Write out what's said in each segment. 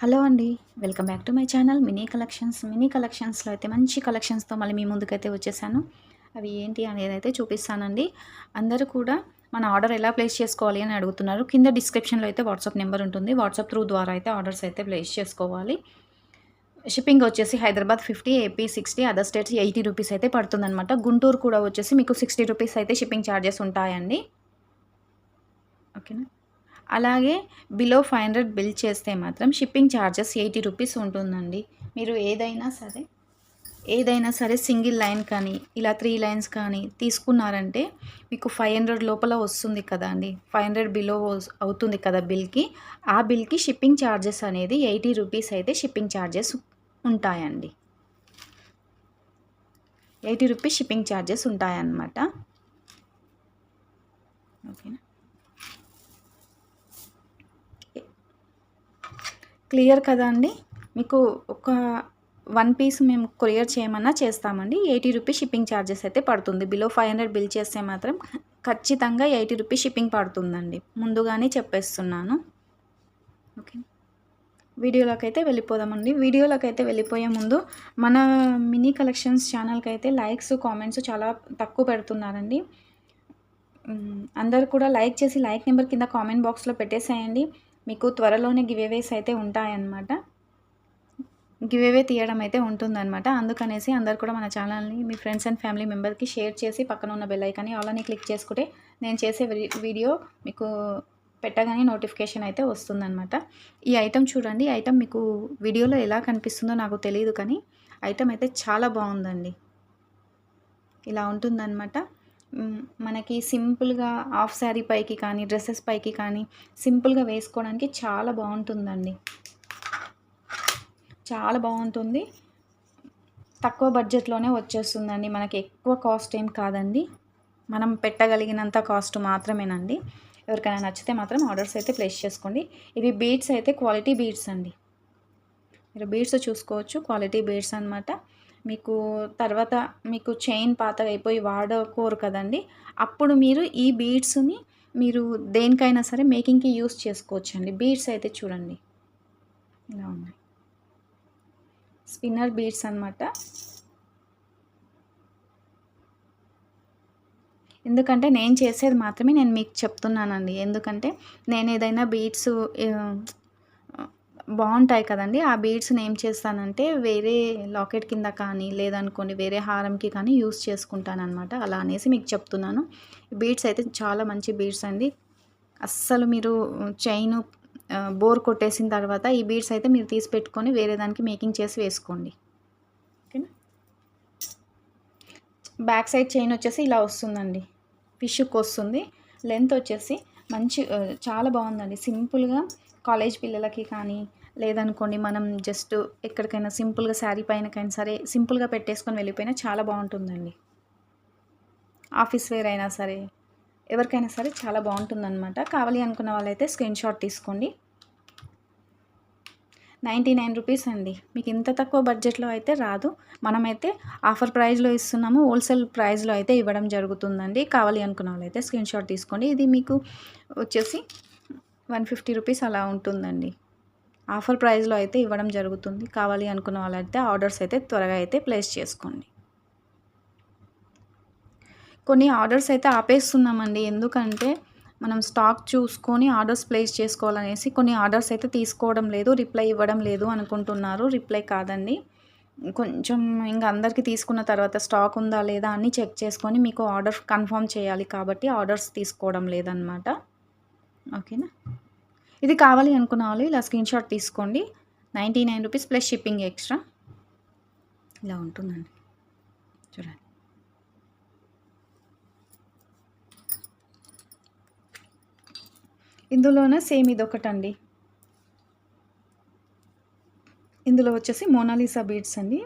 Hello అండి welcome back to my channel mini collections. Mini కలెక్షన్స్లో అయితే మంచి కలెక్షన్స్తో మళ్ళీ మీ ముందుకైతే వచ్చేసాను. అవి ఏంటి అనేది అయితే చూపిస్తానండి. అందరూ కూడా మన ఆర్డర్ ఎలా ప్లేస్ చేసుకోవాలి అని అడుగుతున్నారు. కింద డిస్క్రిప్షన్లో అయితే వాట్సాప్ నెంబర్ ఉంటుంది. వాట్సాప్ త్రూ ద్వారా అయితే ఆర్డర్స్ అయితే ప్లేస్ చేసుకోవాలి. షిప్పింగ్ వచ్చేసి Hyderabad fifty AP sixty other states eighty rupees అయితే పడుతుందన్నమాట. గుంటూరు కూడా వచ్చేసి మీకు సిక్స్టీ రూపీస్ అయితే షిప్పింగ్ ఛార్జెస్ ఉంటాయండి. ఓకేనా? అలాగే బిలో ఫైవ్ హండ్రెడ్ బిల్ చేస్తే మాత్రం షిప్పింగ్ ఛార్జెస్ ఎయిటీ రూపీస్ ఉంటుందండి. మీరు ఏదైనా సరే ఏదైనా సరే సింగిల్ లైన్ కానీ ఇలా త్రీ లైన్స్ కానీ తీసుకున్నారంటే మీకు ఫైవ్ హండ్రెడ్ లోపల వస్తుంది కదా అండి. ఫైవ్ హండ్రెడ్ బిలో అవుతుంది కదా బిల్కి ఆ బిల్కి షిప్పింగ్ ఛార్జెస్ అనేది ఎయిటీ రూపీస్ అయితే షిప్పింగ్ ఛార్జెస్ ఉంటాయండి. ఎయిటీ రూపీస్ షిప్పింగ్ ఛార్జెస్ ఉంటాయన్నమాట. ఓకేనా? క్లియర్ కదా అండి? మీకు ఒక వన్ పీస్ మేము కొరియర్ చేయమన్నా చేస్తామండి. ఎయిటీ రూపీస్ షిప్పింగ్ ఛార్జెస్ అయితే పడుతుంది. బిలో ఫైవ్ హండ్రెడ్ బిల్ చేస్తే మాత్రం ఖచ్చితంగా ఎయిటీ రూపీస్ షిప్పింగ్ పడుతుందండి. ముందుగానే చెప్పేస్తున్నాను. ఓకే. వీడియోలోకైతే వెళ్ళిపోదామండి. వీడియోలోకి అయితే వెళ్ళిపోయే ముందు మన మినీ కలెక్షన్స్ ఛానల్కి అయితే లైక్స్ కామెంట్స్ చాలా తక్కువ పెడుతున్నారండి. అందరు కూడా లైక్ చేసి లైక్ నెంబర్ కింద కామెంట్ బాక్స్లో పెట్టేసేయండి. మీకు త్వరలోనే గివేవేస్ అయితే ఉంటాయన్నమాట. గివేవే తీయడం అయితే ఉంటుందన్నమాట. అందుకనేసి అందరు కూడా మన ఛానల్ని మీ ఫ్రెండ్స్ అండ్ ఫ్యామిలీ మెంబర్కి షేర్ చేసి పక్కన ఉన్న బెల్ ఐకాన్ని ఆల్ని క్లిక్ చేసుకుంటే నేను చేసే వీడియో మీకు పెట్టగానే నోటిఫికేషన్ అయితే వస్తుందన్నమాట. ఈ ఐటెం చూడండి. ఈ ఐటెం మీకు వీడియోలో ఎలా కనిపిస్తుందో నాకు తెలియదు కానీ ఐటెం అయితే చాలా బాగుందండి. ఇలా ఉంటుందన్నమాట. మనకి సింపుల్గా హాఫ్ శారీ పైకి కానీ డ్రెస్సెస్ పైకి కానీ సింపుల్గా వేసుకోవడానికి చాలా బాగుంటుందండి. చాలా బాగుంటుంది. తక్కువ బడ్జెట్లోనే వచ్చేస్తుందండి. మనకి ఎక్కువ కాస్ట్ ఏం కాదండి. మనం పెట్టగలిగినంత కాస్ట్ మాత్రమేనండి. ఎవరికైనా నచ్చితే మాత్రం ఆర్డర్స్ అయితే ప్లేస్ చేసుకోండి. ఇవి బీడ్స్ అయితే క్వాలిటీ బీడ్స్ అండి. మీరు బీడ్స్ చూసుకోవచ్చు. క్వాలిటీ బీడ్స్ అనమాట మీకు తర్వాత మీకు చైన్ పాతగా అయిపోయి వాడకోరు కదండి. అప్పుడు మీరు ఈ బీడ్స్ని మీరు దేనికైనా సరే మేకింగ్కి యూస్ చేసుకోవచ్చండి. బీడ్స్ అయితే చూడండి. ఇలా ఉన్నాయి. స్పిన్నర్ బీడ్స్ అనమాట ఎందుకంటే నేను చేసేది మాత్రమే నేను మీకు చెప్తున్నానండి. ఎందుకంటే నేను ఏదైనా బీడ్స్ బాగుంటాయి కదండి. ఆ బీడ్స్ని ఏం చేస్తానంటే వేరే లాకెట్ కింద కానీ లేదనుకోండి వేరే హారంకి కానీ యూస్ చేసుకుంటానమాట అలా అనేసి మీకు చెప్తున్నాను. బీడ్స్ అయితే చాలా మంచి బీడ్స్ అండి. అస్సలు మీరు చైన్ బోర్ కొట్టేసిన తర్వాత ఈ బీడ్స్ అయితే మీరు తీసి పెట్టుకొని వేరే దానికి మేకింగ్ చేసి వేసుకోండి. ఓకేనా? బ్యాక్ సైడ్ చైన్ వచ్చేసి ఇలా వస్తుందండి. ఫిష్కి వస్తుంది. లెంత్ వచ్చేసి మంచి చాలా బాగుందండి. సింపుల్గా కాలేజ్ పిల్లలకి కానీ లేదనుకోండి మనం జస్ట్ ఎక్కడికైనా సింపుల్గా శారీ పైనకైనా సరే సింపుల్గా పెట్టేసుకొని వెళ్ళిపోయినా చాలా బాగుంటుందండి. ఆఫీస్ వేర్ అయినా సరే ఎవరికైనా సరే చాలా బాగుంటుందన్నమాట. కావాలి అనుకున్న వాళ్ళైతే స్క్రీన్ షాట్ తీసుకోండి. నైంటీ నైన్ రూపీస్ అండి. మీకు ఇంత తక్కువ బడ్జెట్లో అయితే రాదు. మనమైతే ఆఫర్ ప్రైస్లో ఇస్తున్నాము హోల్సేల్ ప్రైస్లో అయితే ఇవ్వడం జరుగుతుందండి. కావాలి అనుకున్న వాళ్ళైతే స్క్రీన్ షాట్ తీసుకోండి. ఇది మీకు వచ్చేసి వన్ ఫిఫ్టీ రూపీస్ అలా ఉంటుందండి. ఆఫర్ ప్రైస్లో అయితే ఇవ్వడం జరుగుతుంది. కావాలి అనుకున్న వాళ్ళైతే ఆర్డర్స్ అయితే త్వరగా అయితే ప్లేస్ చేసుకోండి. కొన్ని ఆర్డర్స్ అయితే ఆపేస్తున్నామండి. ఎందుకంటే మనం స్టాక్ చూసుకొని ఆర్డర్స్ ప్లేస్ చేసుకోవాలనేసి కొన్ని ఆర్డర్స్ అయితే తీసుకోవడం లేదు రిప్లై ఇవ్వడం లేదు అనుకుంటున్నారు. రిప్లై కాదండి. కొంచెం ఇంకా అందరికీ తీసుకున్న తర్వాత స్టాక్ ఉందా లేదా అని చెక్ చేసుకొని మీకు ఆర్డర్ కన్ఫర్మ్ చేయాలి కాబట్టి ఆర్డర్స్ తీసుకోవడం లేదనమాట ఓకేనా? ఇది కావాలి అనుకున్న వాళ్ళు ఇలా స్క్రీన్ షాట్ తీసుకోండి. Ninety nine rupees plus shipping extra. ఇలా ఉంటుందండి. చూడండి. ఇందులోనే సేమ్ ఇది ఒకటండి ఇందులో వచ్చేసి మోనాలిసా బీడ్స్ అండి.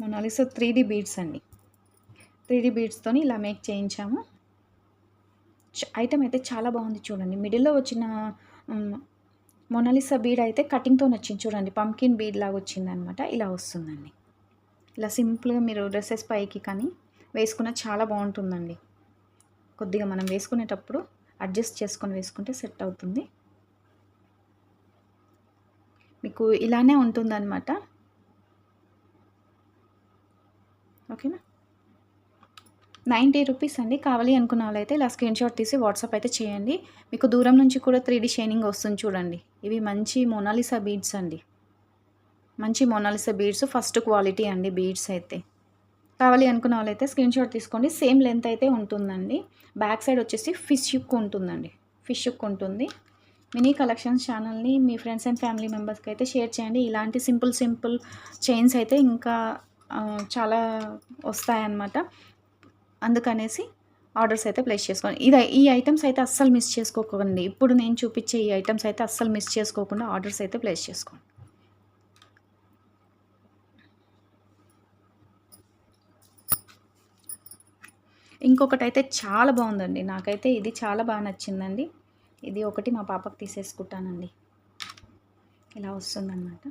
Mona Lisa three D beads అండి. త్రీ డీ బీడ్స్తో ఇలా మేక్ చేయించాము. ఐటమ్ అయితే చాలా బాగుంది చూడండి. మిడిల్లో వచ్చిన మొనాలిసా బీడ్ అయితే కటింగ్తో వచ్చింది చూడండి పంకిన్ బీడ్ లాగా వచ్చిందనమాట ఇలా వస్తుందండి. ఇలా సింపుల్గా మీరు డ్రెస్సెస్ పైకి కానీ వేసుకున్న చాలా బాగుంటుందండి. కొద్దిగా మనం వేసుకునేటప్పుడు అడ్జస్ట్ చేసుకొని వేసుకుంటే సెట్ అవుతుంది. మీకు ఇలానే ఉంటుందన్నమాట. ఓకేనా? నైంటీ రూపీస్ అండి. కావాలి అనుకున్న వాళ్ళైతే ఇలా స్క్రీన్ షాట్ తీసి వాట్సాప్ అయితే చేయండి. మీకు దూరం నుంచి కూడా త్రీ డీ షైనింగ్ వస్తుంది చూడండి. ఇవి మంచి మొనాలిసా బీడ్స్ అండి. మంచి Mona Lisa beads first quality అండి బీడ్స్ అయితే. కావాలి అనుకున్న వాళ్ళైతే స్క్రీన్ షాట్ తీసుకోండి. సేమ్ లెంత్ అయితే ఉంటుందండి. బ్యాక్ సైడ్ వచ్చేసి ఫిష్ యుక్ ఉంటుందండి. ఫిష్ యుక్ ఉంటుంది. మినీ కలెక్షన్స్ ఛానల్ని మీ ఫ్రెండ్స్ అండ్ ఫ్యామిలీ మెంబర్స్కి అయితే షేర్ చేయండి. ఇలాంటి సింపుల్ సింపుల్ చైన్స్ అయితే ఇంకా చాలా వస్తాయన్నమాట. అందుకనేసి ఆర్డర్స్ అయితే ప్లేస్ చేసుకోండి ఇది ఈ ఐటమ్స్ అయితే అస్సలు మిస్ చేసుకోకండి. ఇప్పుడు నేను చూపించే ఈ ఐటమ్స్ అయితే అస్సలు మిస్ చేసుకోకుండా ఆర్డర్స్ అయితే ప్లేస్ చేసుకోండి. ఇంకొకటి అయితే చాలా బాగుందండి. నాకైతే ఇది చాలా బాగా నచ్చిందండి. ఇది ఒకటి మా పాపకు తీసేసుకుంటానండి ఇలా వస్తుందన్నమాట.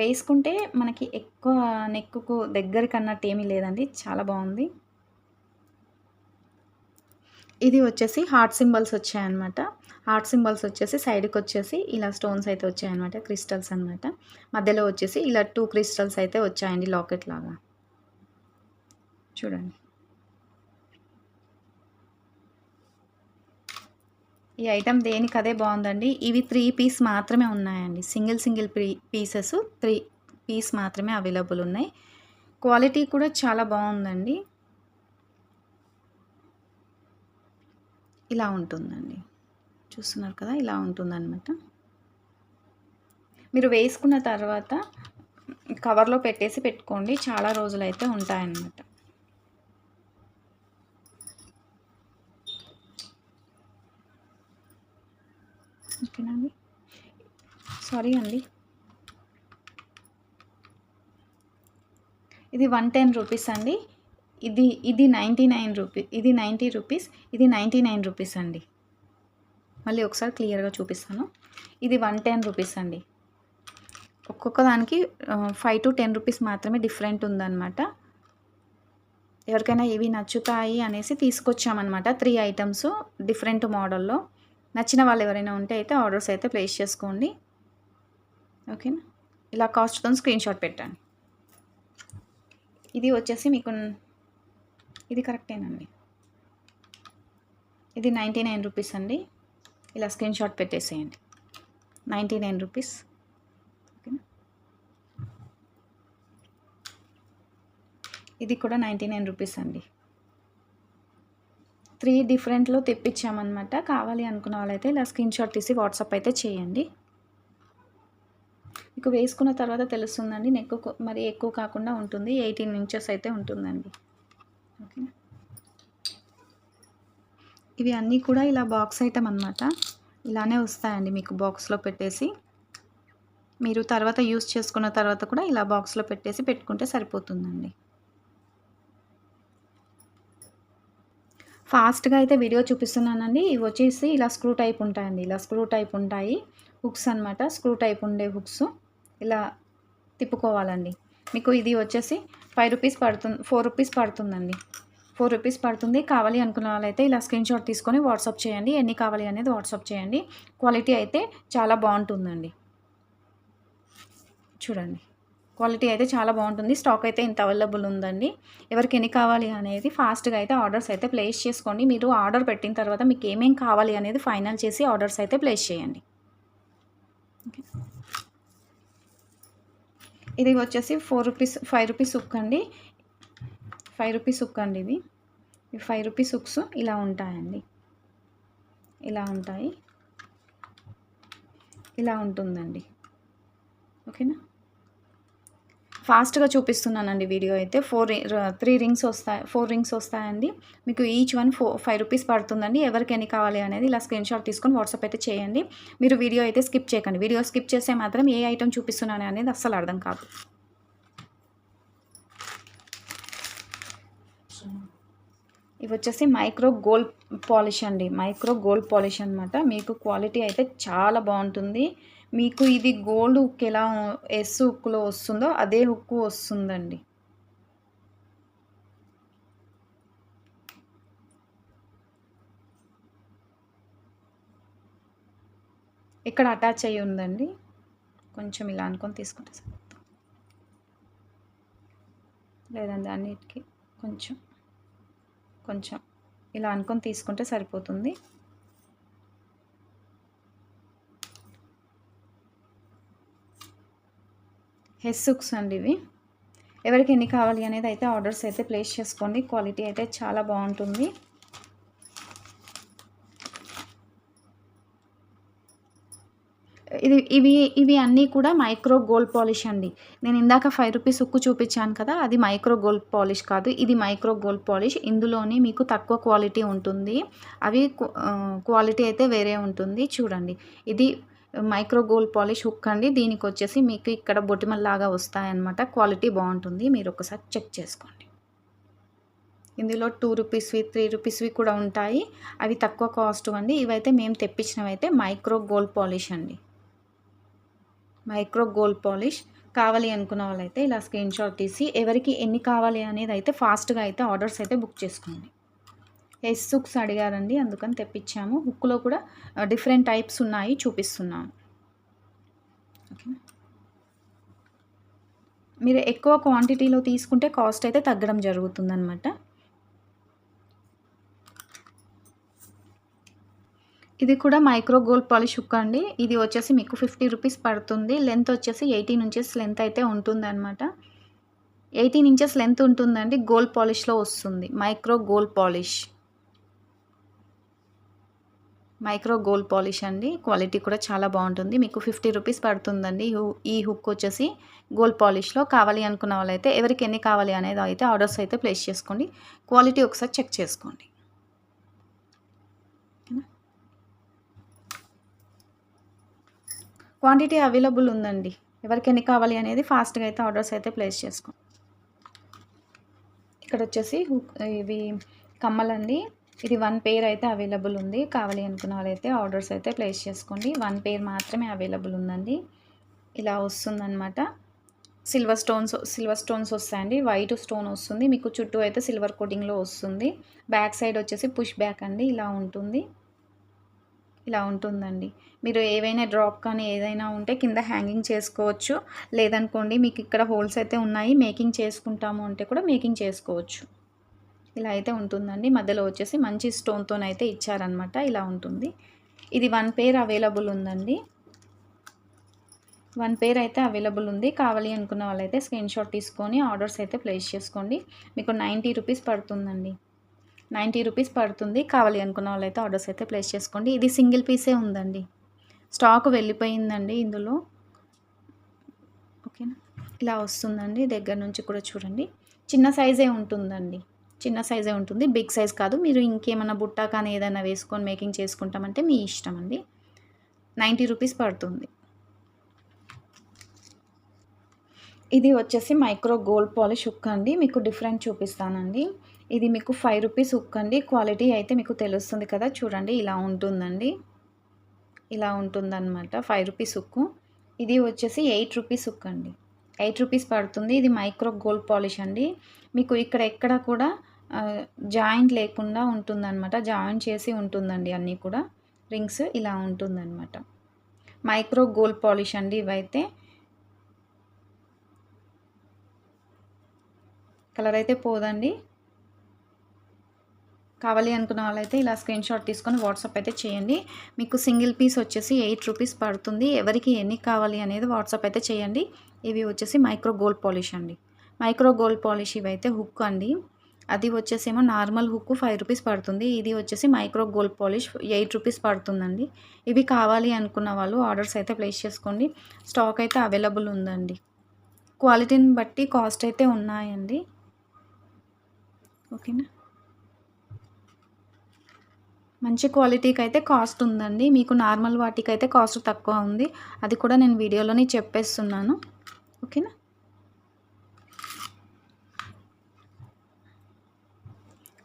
వేసుకుంటే మనకి ఎక్కువ నెక్కుకు దగ్గరికి అన్నట్టు ఏమీ లేదండి. చాలా బాగుంది. ఇది వచ్చేసి హార్ట్ సింబల్స్ వచ్చాయన్నమాట. హార్ట్ సింబల్స్ వచ్చేసి సైడ్కి వచ్చేసి ఇలా స్టోన్స్ అయితే వచ్చాయన్నమాట క్రిస్టల్స్ అనమాట మధ్యలో వచ్చేసి ఇలా టూ క్రిస్టల్స్ అయితే వచ్చాయండి లాకెట్ లాగా. చూడండి. ఈ ఐటెం దేనికి అదే బాగుందండి. ఇవి త్రీ పీస్ మాత్రమే ఉన్నాయండి. సింగిల్ సింగిల్ పీ పీసెస్ త్రీ పీస్ మాత్రమే అవైలబుల్ ఉన్నాయి. క్వాలిటీ కూడా చాలా బాగుందండి. ఇలా ఉంటుందండి. చూస్తున్నారు కదా ఇలా ఉంటుందన్నమాట. మీరు వేసుకున్న తర్వాత కవర్లో పెట్టేసి పెట్టుకోండి. చాలా రోజులైతే ఉంటాయన్నమాట. సారీ అండి. ఇది వన్ టెన్ రూపీస్ అండి. ఇది ఇది నైంటీ నైన్ రూపీ ఇది నైంటీ రూపీస్ ఇది నైంటీ నైన్ రూపీస్ అండి. మళ్ళీ ఒకసారి క్లియర్గా చూపిస్తాను. ఇది వన్ టెన్ రూపీస్ అండి. ఒక్కొక్క దానికి ఫైవ్ టు టెన్ రూపీస్ మాత్రమే డిఫరెంట్ ఉందన్నమాట. ఎవరికైనా ఇవి నచ్చుతాయి అనేసి తీసుకొచ్చామన్నమాట త్రీ ఐటమ్స్ డిఫరెంట్ మోడల్లో. నచ్చిన వాళ్ళు ఎవరైనా ఉంటే అయితే ఆర్డర్స్ అయితే ప్లేస్ చేసుకోండి. ఓకేనా? ఇలా కాస్ట్తో స్క్రీన్ షాట్ పెట్టండి ఇది వచ్చేసి మీకు ఇది కరెక్టేనండి ఇది నైంటీ నైన్ రూపీస్ అండి. ఇలా స్క్రీన్ షాట్ పెట్టేసేయండి. Ninety nine rupees. ఓకేనా? ఇది కూడా నైంటీ నైన్ రూపీస్ అండి. త్రీ డిఫరెంట్లో తెప్పించామన్నమాట. కావాలి అనుకున్న వాళ్ళైతే ఇలా స్క్రీన్ షాట్ తీసి వాట్సాప్ అయితే చేయండి. మీకు వేసుకున్న తర్వాత తెలుస్తుందండి. నెక్ మరి ఎక్కువ కాకుండా ఉంటుంది. ఎయిటీన్ ఇంచెస్ అయితే ఉంటుందండి. ఓకే. ఇవి అన్నీ కూడా ఇలా బాక్స్ ఐటమ్ అనమాట ఇలానే వస్తాయండి మీకు బాక్స్లో పెట్టేసి. మీరు తర్వాత యూస్ చేసుకున్న తర్వాత కూడా ఇలా బాక్స్లో పెట్టేసి పెట్టుకుంటే సరిపోతుందండి. ఫాస్ట్గా అయితే వీడియో చూపిస్తున్నానండి. ఇవి వచ్చేసి ఇలా స్క్రూ టైప్ ఉంటాయండి. ఇలా స్క్రూ టైప్ ఉంటాయి. హుక్స్ అనమాట స్క్రూ టైప్ ఉండే హుక్స్. ఇలా తిప్పుకోవాలండి. మీకు ఇది వచ్చేసి ఫైవ్ రూపీస్ పడుతుంది ఫోర్ రూపీస్ పడుతుందండి. ఫోర్ రూపీస్ పడుతుంది. కావాలి అనుకున్న వాళ్ళైతే ఇలా స్క్రీన్ షాట్ తీసుకొని వాట్సాప్ చేయండి. ఎన్ని కావాలి అనేది వాట్సాప్ చేయండి. క్వాలిటీ అయితే చాలా బాగుంటుందండి. చూడండి. క్వాలిటీ అయితే చాలా బాగుంటుంది. స్టాక్ అయితే ఇంత అవైలబుల్ ఉందండి. ఎవరికి ఎన్ని కావాలి అనేది ఫాస్ట్గా అయితే ఆర్డర్స్ అయితే ప్లేస్ చేసుకోండి. మీరు ఆర్డర్ పెట్టిన తర్వాత మీకు ఏమేం కావాలి అనేది ఫైనల్ చేసి ఆర్డర్స్ అయితే ప్లేస్ చేయండి. ఇది వచ్చేసి ఫోర్ రూపీస్ ఫైవ్ రూపీస్ ఉక్ అండి. ఫైవ్ రూపీస్ ఉక్ అండి ఇవి ఈ ఫైవ్ రూపీస్ ఉక్స్ ఇలా ఉంటాయండి. ఇలా ఉంటాయి. ఇలా ఉంటుందండి. ఓకేనా? ఫాస్ట్గా చూపిస్తున్నానండి వీడియో అయితే. ఫోర్ త్రీ రింగ్స్ వస్తాయి ఫోర్ రింగ్స్ వస్తాయండి. మీకు each one four five rupees పడుతుందండి. ఎవరికి ఎన్ని కావాలి అనేది ఇలా స్క్రీన్ షాట్ తీసుకొని వాట్సాప్ అయితే చేయండి. మీరు వీడియో అయితే స్కిప్ చేయకండి. వీడియో స్కిప్ చేస్తే మాత్రం ఏ ఐటమ్ చూపిస్తున్నాను అనేది అస్సలు అర్థం కాదు. ఇవి వచ్చేసి మైక్రో గోల్డ్ పాలిష్ అండి. మైక్రో గోల్డ్ పాలిష్ అనమాట మీకు క్వాలిటీ అయితే చాలా బాగుంటుంది. మీకు ఇది గోల్డ్ హుక్ ఎలా ఎస్ హుక్లో వస్తుందో అదే హుక్ వస్తుందండి. ఇక్కడ అటాచ్ అయ్యి ఉందండి. కొంచెం ఇలా అనుకొని తీసుకుంటే సరిపోతుంది. లేదండి అన్నిటికీ కొంచెం కొంచెం ఇలా అనుకొని తీసుకుంటే సరిపోతుంది. హెస్సుక్స్ అండి ఇవి. ఎవరికి ఎన్ని కావాలి అనేది అయితే ఆర్డర్స్ అయితే ప్లేస్ చేసుకోండి. క్వాలిటీ అయితే చాలా బాగుంటుంది. ఇది ఇవి ఇవి అన్నీ కూడా మైక్రో గోల్డ్ పాలిష్ అండి. నేను ఇందాక ఫైవ్ రూపీస్ ఉక్కు చూపించాను కదా అది మైక్రో గోల్డ్ పాలిష్ కాదు ఇది మైక్రో గోల్డ్ పాలిష్. ఇందులోని మీకు తక్కువ క్వాలిటీ ఉంటుంది. అవి క్వాలిటీ అయితే వేరే ఉంటుంది. చూడండి ఇది మైక్రో గోల్డ్ పాలిష్ హుక్ అండి. దీనికి వచ్చేసి మీకు ఇక్కడ బొటిమల్లాగా వస్తాయన్నమాట. క్వాలిటీ బాగుంటుంది. మీరు ఒకసారి చెక్ చేసుకోండి. ఇందులో టూ రూపీస్వి త్రీ రూపీస్వి కూడా ఉంటాయి. అవి తక్కువ కాస్ట్ అండి. ఇవైతే మేము తెప్పించినవి అయితే మైక్రో గోల్డ్ పాలిష్ అండి. Micro gold polish. కావాలి అనుకున్న వాళ్ళైతే ఇలా స్క్రీన్ షాట్ తీసి ఎవరికి ఎన్ని కావాలి అనేది అయితే ఫాస్ట్గా అయితే ఆర్డర్స్ అయితే బుక్ చేసుకోండి. ఎస్ హుక్స్ అడిగారండి అందుకని తెప్పించాము. హుక్లో కూడా డిఫరెంట్ టైప్స్ ఉన్నాయి చూపిస్తున్నాము. ఓకే. మీరు ఎక్కువ క్వాంటిటీలో తీసుకుంటే కాస్ట్ అయితే తగ్గడం జరుగుతుందనమాట ఇది కూడా మైక్రో గోల్డ్ పాలిష్ హుక్ అండి. ఇది వచ్చేసి మీకు ఫిఫ్టీ రూపీస్ పడుతుంది. లెంత్ వచ్చేసి ఎయిటీన్ ఇంచెస్ లెంత్ అయితే ఉంటుందన్నమాట. ఎయిటీన్ ఇంచెస్ లెంత్ ఉంటుందండి గోల్డ్ పాలిష్లో వస్తుంది. Micro gold polish. Micro gold polish అండి. క్వాలిటీ కూడా చాలా బాగుంటుంది. మీకు ఫిఫ్టీ రూపీస్ పడుతుందండి. ఈ హుక్ వచ్చేసి గోల్డ్ పాలిష్లో. కావాలి అనుకున్న వాళ్ళైతే ఎవరికి ఎన్ని కావాలి అనేది అయితే ఆర్డర్స్ అయితే ప్లేస్ చేసుకోండి. క్వాలిటీ ఒకసారి చెక్ చేసుకోండి. క్వాంటిటీ అవైలబుల్ ఉందండి. ఎవరికి ఎన్ని కావాలి అనేది ఫాస్ట్గా అయితే ఆర్డర్స్ అయితే ప్లేస్ చేసుకోండి ఇక్కడ వచ్చేసి ఇవి కమ్మలండి. ఇది వన్ పేర్ అయితే అవైలబుల్ ఉంది. కావాలి అనుకున్న వాళ్ళైతే ఆర్డర్స్ అయితే ప్లేస్ చేసుకోండి. వన్ పేర్ మాత్రమే అవైలబుల్ ఉందండి. ఇలా వస్తుందన్నమాట. సిల్వర్ స్టోన్స్ సిల్వర్ స్టోన్స్ వస్తాయండి. వైట్ స్టోన్ వస్తుంది. మీకు చుట్టూ అయితే సిల్వర్ కోటింగ్లో వస్తుంది. బ్యాక్ సైడ్ వచ్చేసి పుష్ బ్యాక్ అండి. ఇలా ఉంటుంది. ఇలా ఉంటుందండి. మీరు ఏవైనా డ్రాప్ కానీ ఏదైనా ఉంటే కింద హ్యాంగింగ్ చేసుకోవచ్చు. లేదనుకోండి మీకు ఇక్కడ హోల్స్ అయితే ఉన్నాయి. మేకింగ్ చేసుకుంటాము అంటే కూడా మేకింగ్ చేసుకోవచ్చు. ఇలా అయితే ఉంటుందండి. మధ్యలో వచ్చేసి మంచి స్టోన్తోనైతే ఇచ్చారనమాట ఇలా ఉంటుంది. ఇది వన్ పేర్ అవైలబుల్ ఉందండి. వన్ పేర్ అయితే అవైలబుల్ ఉంది. కావాలి అనుకున్న వాళ్ళైతే స్క్రీన్ షాట్ తీసుకొని ఆర్డర్స్ అయితే ప్లేస్ చేసుకోండి. మీకు నైంటీ రూపీస్ పడుతుందండి. నైంటీ రూపీస్ పడుతుంది. కావాలి అనుకున్న వాళ్ళైతే ఆర్డర్స్ అయితే ప్లేస్ చేసుకోండి. ఇది సింగిల్ పీసే ఉందండి. స్టాక్ వెళ్ళిపోయిందండి ఇందులో. ఓకేనా ఇలా వస్తుందండి. దగ్గర నుంచి కూడా చూడండి. చిన్న సైజే ఉంటుందండి. చిన్న సైజే ఉంటుంది. బిగ్ సైజ్ కాదు. మీరు ఇంకేమైనా బుట్ట కానీ ఏదైనా వేసుకొని మేకింగ్ చేసుకుంటామంటే మీ ఇష్టం అండి. నైంటీ రూపీస్ పడుతుంది. ఇది వచ్చేసి మైక్రో గోల్డ్ పాలిష్ హుక్ అండి. మీకు డిఫరెంట్ చూపిస్తానండి. ఇది మీకు ఫైవ్ రూపీస్ హుక్ అండి. క్వాలిటీ అయితే మీకు తెలుస్తుంది కదా. చూడండి ఇలా ఉంటుందండి. ఇలా ఉంటుందన్నమాట. ఫైవ్ రూపీస్ హుక్ ఇది వచ్చేసి ఎయిట్ రూపీస్ హుక్ అండి. ఎయిట్ రూపీస్ పడుతుంది. ఇది మైక్రో గోల్డ్ పాలిష్ అండి. మీకు ఇక్కడ ఎక్కడ కూడా జాయింట్ లేకుండా ఉంటుందన్నమాట. జాయింట్ చేసి ఉంటుందండి అన్నీ కూడా. రింగ్స్ ఇలా ఉంటుందన్నమాట. మైక్రో గోల్డ్ పాలిష్ అండి ఇవైతే. కలర్ అయితే పోదండి. కావాలి అనుకున్న వాళ్ళైతే ఇలా స్క్రీన్ షాట్ తీసుకొని వాట్సాప్ అయితే చేయండి. మీకు సింగిల్ పీస్ వచ్చేసి ఎయిట్ రూపీస్ పడుతుంది. ఎవరికి ఎన్ని కావాలి అనేది వాట్సాప్ అయితే చేయండి. ఇవి వచ్చేసి మైక్రో గోల్డ్ పాలిష్ అండి. మైక్రో గోల్డ్ పాలిష్ ఇవైతే హుక్ అండి. అది వచ్చేసేమో నార్మల్ హుక్ ఫైవ్ రూపీస్ పడుతుంది. ఇది వచ్చేసి micro gold polish eight rupees పడుతుందండి. ఇవి కావాలి అనుకున్న వాళ్ళు ఆర్డర్స్ అయితే ప్లేస్ చేసుకోండి. స్టాక్ అయితే అవైలబుల్ ఉందండి. క్వాలిటీని బట్టి కాస్ట్ అయితే ఉన్నాయండి. ఓకేనా మంచి క్వాలిటీకి అయితే కాస్ట్ ఉందండి. మీకు నార్మల్ వాటికి అయితే కాస్ట్ తక్కువ ఉంది. అది కూడా నేను వీడియోలోనే చెప్పేస్తున్నాను. ఓకేనా?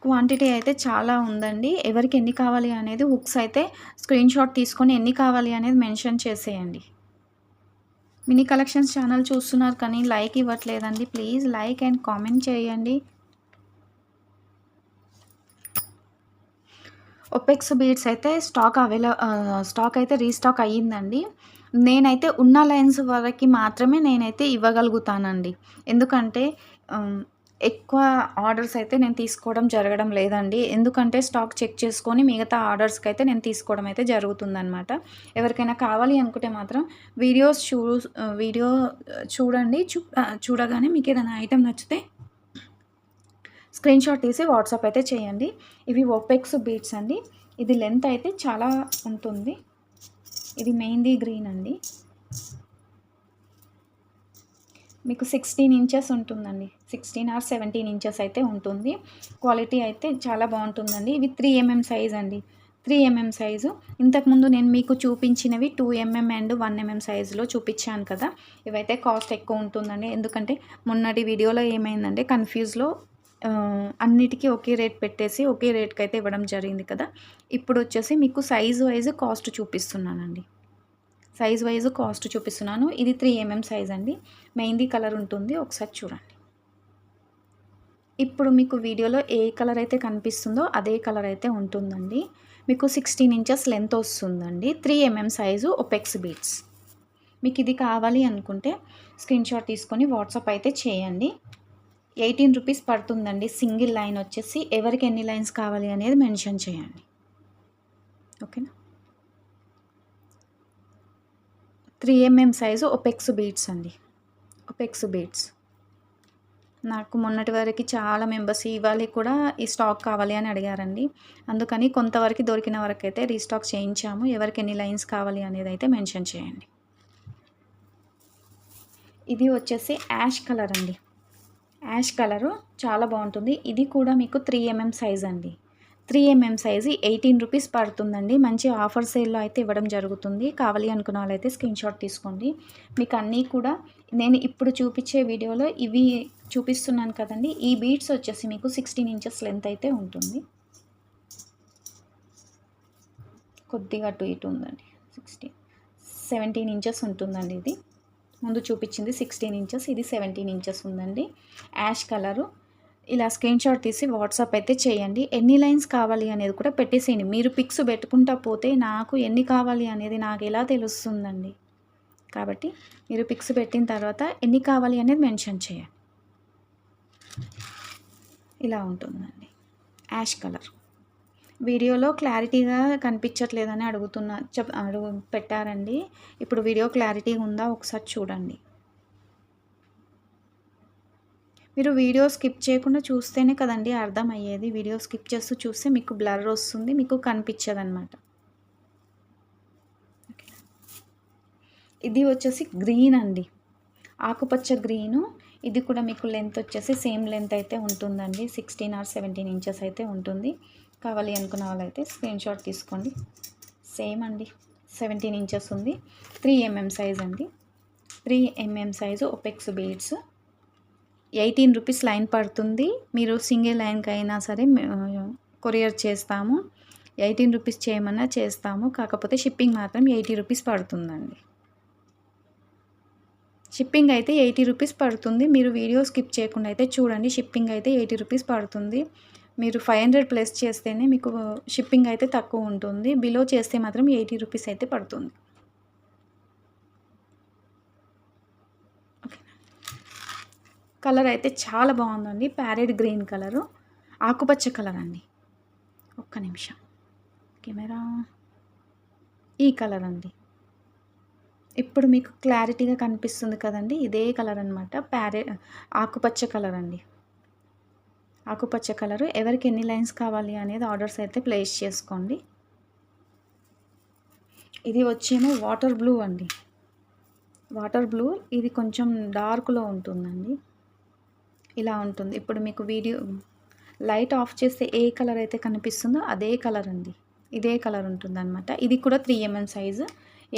క్వాంటిటీ అయితే చాలా ఉందండి. ఎవరికి ఎన్ని కావాలి అనేది హుక్స్ అయితే స్క్రీన్ షాట్ తీసుకొని ఎన్ని కావాలి అనేది మెన్షన్ చేసేయండి. మినీ కలెక్షన్స్ ఛానల్ చూస్తున్నారు కానీ లైక్ ఇవ్వట్లేదండి. ప్లీజ్ లైక్ అండ్ కామెంట్ చేయండి. ఒపెక్స్ బీడ్స్ అయితే స్టాక్ అవైల స్టాక్ అయితే రీస్టాక్ అయ్యిందండి. నేనైతే ఉన్న లైన్స్ వరకు మాత్రమే నేనైతే ఇవ్వగలుగుతానండి. ఎందుకంటే ఎక్కువ ఆర్డర్స్ అయితే నేను తీసుకోవడం జరగడం లేదండి. ఎందుకంటే స్టాక్ చెక్ చేసుకొని మిగతా ఆర్డర్స్కి అయితే నేను తీసుకోవడం అయితే జరుగుతుందనమాట ఎవరికైనా కావాలి అనుకుంటే మాత్రం వీడియోస్ చూ వీడియో చూడండి. చూ చూడగానే మీకు ఏదైనా ఐటెం నచ్చితే స్క్రీన్ షాట్ తీసి వాట్సాప్ అయితే చేయండి. ఇవి ఒపెక్స్ బీట్స్ అండి. ఇది లెంత్ అయితే చాలా ఉంటుంది. ఇది మెహందీ గ్రీన్ అండి. మీకు సిక్స్టీన్ ఇంచెస్ ఉంటుందండి. సిక్స్టీన్ ఆర్ సెవెంటీన్ ఇంచెస్ అయితే ఉంటుంది. క్వాలిటీ అయితే చాలా బాగుంటుందండి. ఇవి త్రీ ఎంఎం సైజ్ అండి. Three mm size. ఇంతకుముందు నేను మీకు చూపించినవి two mm and one mm సైజులో చూపించాను కదా. ఇవైతే కాస్ట్ ఎక్కువ ఉంటుందండి. ఎందుకంటే మొన్నటి వీడియోలో ఏమైందంటే కన్ఫ్యూజ్లో అన్నిటికీ ఒకే రేట్ పెట్టేసి ఒకే రేట్కి అయితే ఇవ్వడం జరిగింది కదా. ఇప్పుడు వచ్చేసి మీకు సైజు వైజ్ కాస్ట్ చూపిస్తున్నానండి. సైజ్ వైజ్ కాస్ట్ చూపిస్తున్నాను. ఇది త్రీ ఎంఎం సైజ్ అండి. మెహందీ కలర్ ఉంటుంది. ఒకసారి చూడండి. ఇప్పుడు మీకు వీడియోలో ఏ కలర్ అయితే కనిపిస్తుందో అదే కలర్ అయితే ఉంటుందండి. మీకు సిక్స్టీన్ ఇంచెస్ లెంత్ వస్తుందండి. త్రీ ఎంఎం సైజు ఒపెక్స్ బీట్స్. మీకు ఇది కావాలి అనుకుంటే స్క్రీన్ షాట్ తీసుకొని వాట్సాప్ అయితే చేయండి. ఎయిటీన్ రూపీస్ పడుతుందండి. సింగిల్ లైన్ వచ్చేసి ఎవరికి ఎన్ని లైన్స్ కావాలి అనేది మెన్షన్ చేయండి. ఓకేనా? త్రీ ఎంఎం సైజు ఒపెక్స్ బీట్స్ అండి. ఒపెక్స్ బీట్స్. నాకు మొన్నటి వరకు చాలా మెంబర్స్ ఇవాళ కూడా ఈ స్టాక్ కావాలి అని అడిగారండి. అందుకని కొంతవరకు దొరికిన వరకు అయితే రీస్టాక్ చేయించాము. ఎవరికి ఎన్ని లైన్స్ కావాలి అనేది అయితే మెన్షన్ చేయండి. ఇది వచ్చేసి యాష్ కలర్ అండి. యాష్ కలరు చాలా బాగుంటుంది. ఇది కూడా మీకు త్రీ ఎంఎం సైజ్ అండి. Three mm size eighteen rupees పడుతుందండి. మంచి ఆఫర్ సేల్లో అయితే ఇవ్వడం జరుగుతుంది. కావాలి అనుకున్న వాళ్ళైతే స్క్రీన్ షాట్ తీసుకోండి. మీకు అన్నీ కూడా నేను ఇప్పుడు చూపించే వీడియోలో ఇవి చూపిస్తున్నాను కదండి. ఈ బీడ్స్ వచ్చేసి మీకు సిక్స్టీన్ ఇంచెస్ లెంత్ అయితే ఉంటుంది. కొద్దిగా అటు ఇటు ఉందండి. సిక్స్టీన్ సెవెంటీన్ ఇంచెస్ ఉంటుందండి ఇది. ముందు చూపించింది సిక్స్టీన్ ఇంచెస్ ఇది సెవెంటీన్ ఇంచెస్ ఉందండి. యాష్ కలరు ఇలా స్క్రీన్ షాట్ తీసి వాట్సాప్ అయితే చేయండి. ఎన్ని లైన్స్ కావాలి అనేది కూడా పెట్టేసేయండి. మీరు పిక్స్ పెట్టుకుంటా పోతే నాకు ఎన్ని కావాలి అనేది నాకు ఎలా తెలుస్తుందండి? కాబట్టి మీరు పిక్స్ పెట్టిన తర్వాత ఎన్ని కావాలి అనేది మెన్షన్ చేయండి. ఇలా ఉంటుందండి. యాష్ కలర్ వీడియోలో క్లారిటీగా కనిపించట్లేదని అడుగుతున్నా చెప్ అడుగు పెట్టారండి. ఇప్పుడు వీడియో క్లారిటీ ఉందా ఒకసారి చూడండి. మీరు వీడియో స్కిప్ చేయకుండా చూస్తేనే కదండి అర్థమయ్యేది. వీడియో స్కిప్ చేస్తూ చూస్తే మీకు బ్లర్ వస్తుంది మీకు కనిపించదు అనమాట ఇది వచ్చేసి గ్రీన్ అండి. ఆకుపచ్చ గ్రీను. ఇది కూడా మీకు లెంత్ వచ్చేసి సేమ్ లెంత్ అయితే ఉంటుందండి. సిక్స్టీన్ ఆర్ సెవెంటీన్ ఇంచెస్ అయితే ఉంటుంది. కావాలి అనుకున్న వాళ్ళైతే స్క్రీన్ షాట్ తీసుకోండి. సేమ్ అండి. సెవెంటీన్ ఇంచెస్ ఉంది. త్రీ ఎంఎం సైజ్ అండి. త్రీ ఎంఎం సైజు ఒపెక్స్ బీడ్స్ ఎయిటీన్ రూపీస్ లైన్ పడుతుంది. మీరు సింగిల్ లైన్కి అయినా సరే కొరియర్ చేస్తాము. ఎయిటీన్ రూపీస్ చేయమన్నా చేస్తాము. కాకపోతే షిప్పింగ్ మాత్రం ఎయిటీ రూపీస్ పడుతుందండి. షిప్పింగ్ అయితే ఎయిటీ రూపీస్ పడుతుంది. మీరు వీడియో స్కిప్ చేయకుండా అయితే చూడండి. షిప్పింగ్ అయితే ఎయిటీ రూపీస్ పడుతుంది. మీరు ఫైవ్ హండ్రెడ్ ప్లస్ చేస్తేనే మీకు షిప్పింగ్ అయితే తక్కువ ఉంటుంది. బిలో చేస్తే మాత్రం ఎయిటీ రూపీస్ అయితే పడుతుంది. కలర్ అయితే చాలా బాగుందండి. Parrot green colour. ఆకుపచ్చ కలర్ అండి. ఒక్క నిమిషం. కెమెరా. ఈ కలర్ అండి. ఇప్పుడు మీకు క్లారిటీగా కనిపిస్తుంది కదండి. ఇదే కలర్ అనమాట ప్యారె ఆకుపచ్చ కలర్ అండి. ఆకుపచ్చ కలరు. ఎవరికి ఎన్ని లైన్స్ కావాలి అనేది ఆర్డర్స్ అయితే ప్లేస్ చేసుకోండి. ఇది వచ్చేమో వాటర్ బ్లూ అండి. వాటర్ బ్లూ ఇది కొంచెం డార్క్లో ఉంటుందండి. ఇలా ఉంటుంది. ఇప్పుడు మీకు వీడియో లైట్ ఆఫ్ చేస్తే ఏ కలర్ అయితే కనిపిస్తుందో అదే కలర్ అండి. ఇదే కలర్ ఉంటుందన్నమాట. ఇది కూడా three mm size.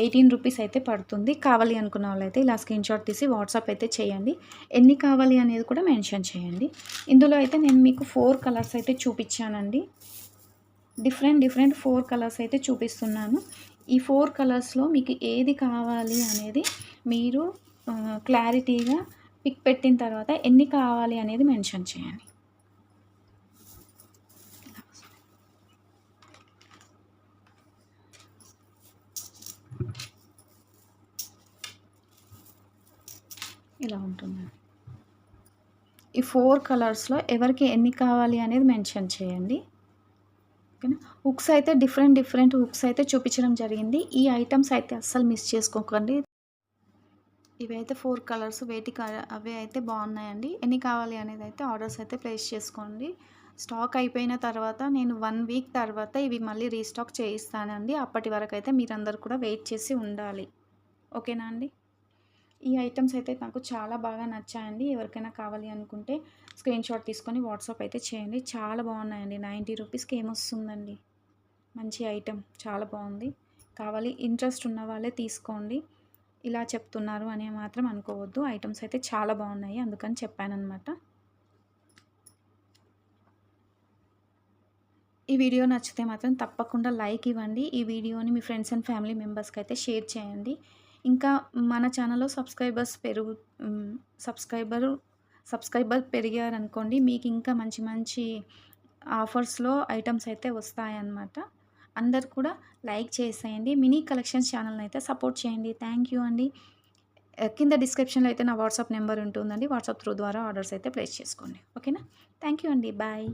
Eighteen rupees అయితే పడుతుంది. కావాలి అనుకున్న వాళ్ళైతే ఇలా స్క్రీన్ షాట్ తీసి వాట్సాప్ అయితే చేయండి. ఎన్ని కావాలి అనేది కూడా మెన్షన్ చేయండి. ఇందులో అయితే నేను మీకు ఫోర్ కలర్స్ అయితే చూపించానండి. డిఫరెంట్ డిఫరెంట్ ఫోర్ కలర్స్ అయితే చూపిస్తున్నాను. ఈ ఫోర్ కలర్స్లో మీకు ఏది కావాలి అనేది మీరు క్లారిటీగా పిక్ పెట్టిన తర్వాత ఎన్ని కావాలి అనేది మెన్షన్ చేయండి. ఇలా ఉంటుంది ఈ ఫోర్ కలర్స్లో ఎవరికి ఎన్ని కావాలి అనేది మెన్షన్ చేయండి. ఓకేనా? హుక్స్ అయితే డిఫరెంట్ డిఫరెంట్ హుక్స్ అయితే చూపించడం జరిగింది. ఈ ఐటమ్స్ అయితే అస్సలు మిస్ చేసుకోకండి. ఇవైతే ఫోర్ కలర్స్ వేటి అవి అయితే బాగున్నాయండి. ఎన్ని కావాలి అనేది అయితే ఆర్డర్స్ అయితే ప్లేస్ చేసుకోండి. స్టాక్ అయిపోయిన తర్వాత నేను వన్ వీక్ తర్వాత ఇవి మళ్ళీ రీస్టాక్ చేయిస్తానండి. అప్పటి వరకు అయితే మీరందరూ కూడా వెయిట్ చేసి ఉండాలి. ఓకేనా అండి? ఈ ఐటమ్స్ అయితే నాకు చాలా బాగా నచ్చాయండి. ఎవరికైనా కావాలి అనుకుంటే స్క్రీన్ షాట్ తీసుకొని వాట్సాప్ అయితే చేయండి. చాలా బాగున్నాయండి. నైంటీ రూపీస్కి ఏమొస్తుందండి? మంచి ఐటెం చాలా బాగుంది. కావాలి ఇంట్రెస్ట్ ఉన్న వాళ్ళే తీసుకోండి. ఇలా చెప్తున్నారు అని మాత్రం అనుకోవద్దు. ఐటమ్స్ అయితే చాలా బాగున్నాయి. అందుకని చెప్పానమాట ఈ వీడియో నచ్చితే మాత్రం తప్పకుండా లైక్ ఇవ్వండి. ఈ వీడియోని మీ ఫ్రెండ్స్ అండ్ ఫ్యామిలీ మెంబర్స్కి అయితే షేర్ చేయండి. ఇంకా మన ఛానల్లో సబ్స్క్రైబర్స్ పెరుగు సబ్స్క్రైబరు సబ్స్క్రైబర్ పెరిగారనుకోండి మీకు ఇంకా మంచి మంచి ఆఫర్స్లో ఐటమ్స్ అయితే వస్తాయన్నమాట. అందరు కూడా లైక్ చేసేయండి. మినీ కలెక్షన్స్ ఛానల్ని అయితే సపోర్ట్ చేయండి. థ్యాంక్ యూ అండి. కింద డిస్క్రిప్షన్లో అయితే నా వాట్సాప్ నెంబర్ ఉంటుందండి. వాట్సాప్ త్రూ ద్వారా ఆర్డర్స్ అయితే ప్లేస్ చేసుకోండి. ఓకేనా? థ్యాంక్ యూ అండి. బాయ్.